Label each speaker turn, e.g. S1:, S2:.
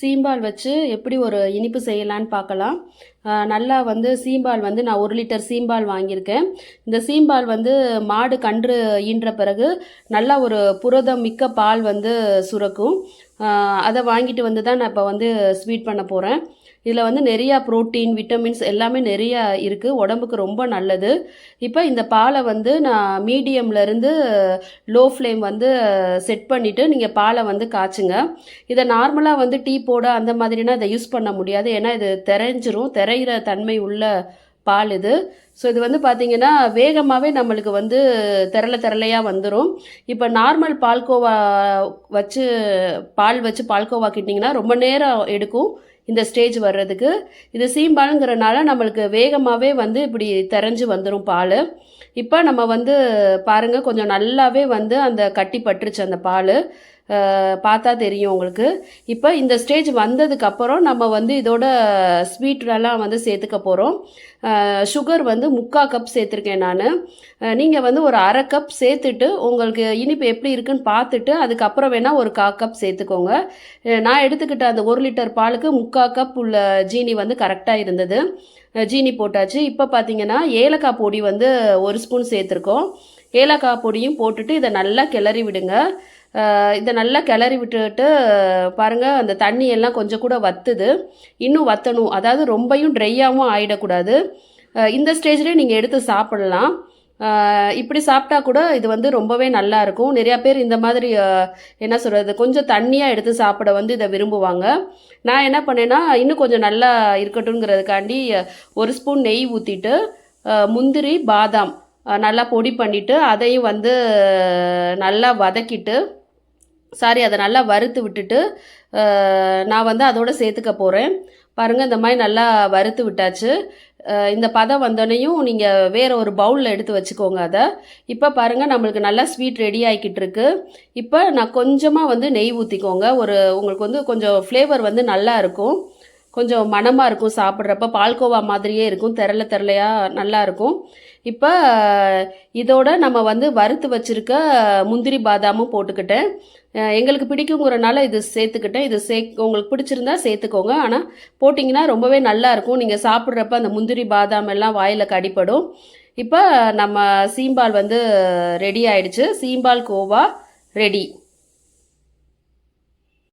S1: சீம்பால் வச்சு எப்படி ஒரு இனிப்பு செய்யலான்னு பார்க்கலாம். நல்லா வந்து சீம்பால் வந்து நான் ஒரு லிட்டர் சீம்பால் வாங்கியிருக்கேன். இந்த சீம்பால் வந்து மாடு கன்று ஈன்ற பிறகு நல்லா ஒரு புரதம் மிக்க பால் வந்து சுரக்கும். அதை வாங்கிட்டு வந்து தான் நான் இப்போ வந்து ஸ்வீட் பண்ண போகிறேன் இதில் வந்து நிறையா புரோட்டீன் விட்டமின்ஸ் எல்லாமே நிறையா இருக்குது உடம்புக்கு ரொம்ப நல்லது. இப்போ இந்த பாலை வந்து நான் மீடியம்லேருந்து லோ ஃப்ளேம் வந்து செட் பண்ணிவிட்டு நீங்கள் பாலை வந்து காய்ச்சுங்க. இதை நார்மலாக வந்து டீ போட அந்த மாதிரினா இதை யூஸ் பண்ண முடியாது. ஏன்னா இது திரைஞ்சிரும். திரையிற தன்மை உள்ள பால் இது. ஸோ இது வந்து பார்த்தீங்கன்னா வேகமாகவே நம்மளுக்கு வந்து திரள திரளையாக வந்துடும் இப்போ நார்மல் பால்கோவா வச்சு பால் வச்சு பால்கோவா கிட்டிங்கன்னா ரொம்ப நேரம் எடுக்கும். இந்த ஸ்டேஜ் வர்றதுக்கு. இது சீம்பாலுங்கிறனால நம்மளுக்கு வேகமாகவே வந்து இப்படி தெரிஞ்சு வந்துடும் பால். இப்போ நம்ம வந்து பாருங்கள் கொஞ்சம் நல்லாவே வந்து அந்த கட்டி பட்டுருச்சு அந்த பால். பார்த்தா தெரியும் உங்களுக்கு. இப்போ இந்த ஸ்டேஜ் வந்ததுக்கப்புறம் நம்ம வந்து இதோட ஸ்வீட்லாம் வந்து சேர்த்துக்க போகிறோம் சுகர் வந்து முக்கால் கப் சேர்த்துருக்கேன் நான். நீங்கள் வந்து ஒரு அரை கப் சேர்த்துட்டு உங்களுக்கு இனிப்பு எப்படி இருக்குன்னு பார்த்துட்டு அதுக்கப்புறம் வேணால் ஒரு கா கப் சேர்த்துக்கோங்க. நான் எடுத்துக்கிட்ட அந்த ஒரு லிட்டர் பாலுக்கு முக்கால் கப் உள்ள ஜீனி வந்து கரெக்டாக இருந்தது. ஜீனி போட்டாச்சு. இப்போ பார்த்தீங்கன்னா ஏலக்காய் பொடி வந்து ஒரு ஸ்பூன் சேர்த்துருக்கோம். ஏலக்காய் பொடியும் போட்டுட்டு இதை நல்லா கிளறி விடுங்க. இதை நல்லா கிளறி விட்டுட்டு பாருங்கள் அந்த தண்ணி எல்லாம் கொஞ்சம் கூட வத்துது. இன்னும் வத்தணும். அதாவது ரொம்பையும் ட்ரையாகவும் ஆகிடக்கூடாது இந்த ஸ்டேஜ்லேயே நீங்கள் எடுத்து சாப்பிடலாம். இப்படி சாப்பிட்டா கூட இது வந்து ரொம்பவே நல்லா இருக்கும். நிறையா பேர் இந்த மாதிரி என்ன சொல்கிறது கொஞ்சம் தண்ணியாக எடுத்து சாப்பிட வந்து இதை விரும்புவாங்க. நான் என்ன பண்ணேன்னா இன்னும் கொஞ்சம் நல்லா இருக்கட்டும்ங்கிறதுக்காண்டி ஒரு ஸ்பூன் நெய் ஊற்றிட்டு முந்திரி பாதாம் நல்லா பொடி பண்ணிவிட்டு அதையும் வந்து நல்லா வதக்கிட்டு சாரி அதை நல்லா வறுத்து விட்டுட்டு நான் வந்து அதோட சேர்த்துக்க போகிறேன் பாருங்கள் இந்த மாதிரி நல்லா வறுத்து விட்டாச்சு. இந்த பதம் வந்தோடனையும் நீங்கள் வேறு ஒரு பவுலில் எடுத்து வச்சுக்கோங்க அதை. இப்போ பாருங்கள் நம்மளுக்கு நல்லா ஸ்வீட் ரெடி ஆகிக்கிட்டு இருக்கு. இப்போ நான் கொஞ்சமாக வந்து நெய் ஊற்றிக்கோங்க ஒரு உங்களுக்கு வந்து கொஞ்சம் ஃப்ளேவர் வந்து நல்லா இருக்கும். கொஞ்சம் மணமாக இருக்கும் சாப்பிட்றப்ப. பால்கோவா மாதிரியே இருக்கும். திரள திரளையாக நல்லா இருக்கும். இப்போ இதோட நம்ம வந்து வறுத்து வச்சிருக்க முந்திரி பாதாமும் போட்டுக்கிட்டேன். எங்களுக்கு பிடிக்குங்கிறனால இது சேர்த்துக்கிட்டேன். இது சே உங்களுக்கு பிடிச்சிருந்தா சேர்த்துக்கோங்க. ஆனால் போட்டிங்கன்னா ரொம்பவே நல்லா இருக்கும். நீங்கள் சாப்பிட்றப்ப அந்த முந்திரி பாதாம் எல்லாம் வாயில் கடிப்படும் இப்போ நம்ம சீம்பால் வந்து ரெடி ஆயிடுச்சு. சீம்பால் கோவா ரெடி.